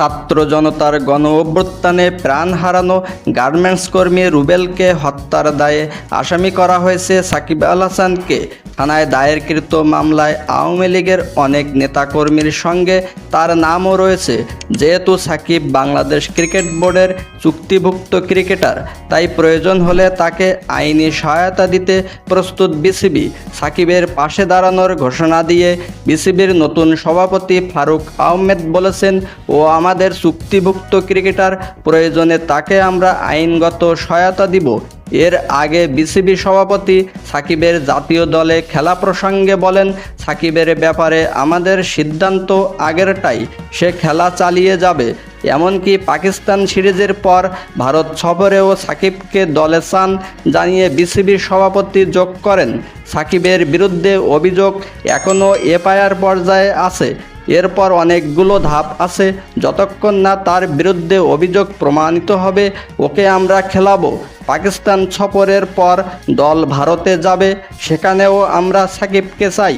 ছাত্র জনতার গণ অভ্যুত্থানে প্রাণ হারানো গার্মেন্টস কর্মী রুবেলকে হত্যার দায়ে আসামি করা হয়েছে সাকিব আল হাসানকে। থানায় দায়েরকৃত মামলায় আওয়ামী লীগের অনেক নেতাকর্মীর সঙ্গে তার নামও রয়েছে। যেহেতু সাকিব বাংলাদেশ ক্রিকেট বোর্ডের চুক্তিভুক্ত ক্রিকেটার, তাই প্রয়োজন হলে তাকে আইনি সহায়তা দিতে প্রস্তুত বিসিবি। সাকিবের পাশে দাঁড়ানোর ঘোষণা দিয়ে বিসিবির নতুন সভাপতি ফারুক আহমেদ বলেছেন, ও আমাদের চুক্তিভুক্ত ক্রিকেটার, প্রয়োজনে তাকে আমরা আইনগত সহায়তা দিব। এর আগে বিসিবি সভাপতি সাকিবের জাতীয় দলে খেলা প্রসঙ্গে বলেন, সাকিবের ব্যাপারে আমাদের সিদ্ধান্ত আগেরটাই, সে খেলা চালিয়ে যাবে। এমনকি পাকিস্তান সিরিজের পর ভারত সফরেও সাকিবকে দলে চান জানিয়ে বিসিবির সভাপতি যোগ করেন। সাকিবের বিরুদ্ধে অভিযোগ এখনও এফআইআর পর্যায়ে আছে। এরপর অনেকগুলো ধাপ আছে। যতক্ষণ না তার বিরুদ্ধে অভিযোগ প্রমাণিত হবে, ওকে আমরা খেলাবো। পাকিস্তান সফরের পর দল ভারতে যাবে সেখানেও আমরা সাকিবকে চাই।